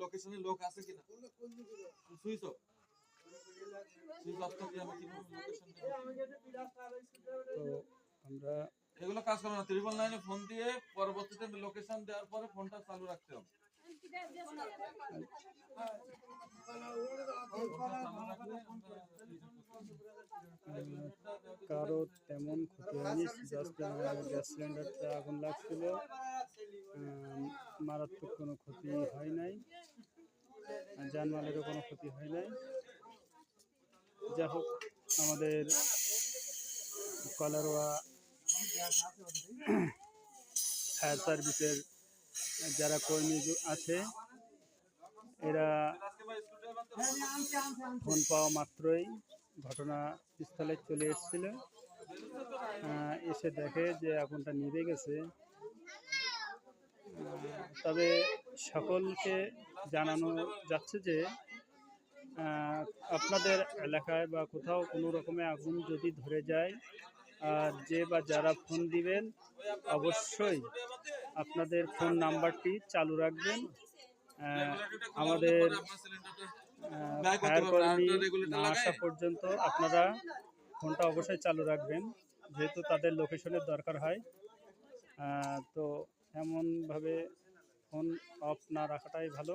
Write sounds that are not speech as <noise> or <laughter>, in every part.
লোকেশনে লোক আছে কিনা সুইচ অফ সুইচ অফ থাকলে আমি কীভাবে তো আমরা এগুলো কাজ করো না ত্রিপল নাইনে ফোন দিয়ে পরবর্তীতে লোকেশন দেওয়ার পরে ফোনটা চালু রাখতে হবে কারও তেমন ক্ষতি হয়নি জাস্ট গ্যাস সিলিন্ডারটা আগুন লাগছিল। মারাত্মক কোনো ক্ষতি হয় নাই জানমালেরও কোনো ক্ষতি হয় নাই। যা হোক, আমাদের কলারোয়া <coughs> ফায়ার সার্ভিসের যারা কর্মী আছে এরা ফোন পাওয়া মাত্রই ঘটনাস্থলে চলে এসেছিল। এসে দেখে যে আগুনটা নিভে গেছে। তবে সকলকে জানানো যাচ্ছে যে আপনাদের এলাকায় বা কোথাও কোনো রকমে আগুন যদি ধরে যায় আর যে বা যারা ফোন দিবেন অবশ্যই আপনাদের ফোন নাম্বারটি চালু রাখবেন। আমাদের ফায়ার কর্মী না আসা পর্যন্ত আপনারা ফোনটা অবশ্যই চালু রাখবেন যেহেতু তাদের লোকেশনের দরকার হয়। তো এমনভাবে ফোন অফ না রাখাটাই ভালো।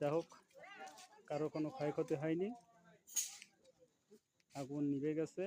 যাই হোক কারও কোনো ক্ষয়ক্ষতি হয়নি। আগুন নিভে গেছে।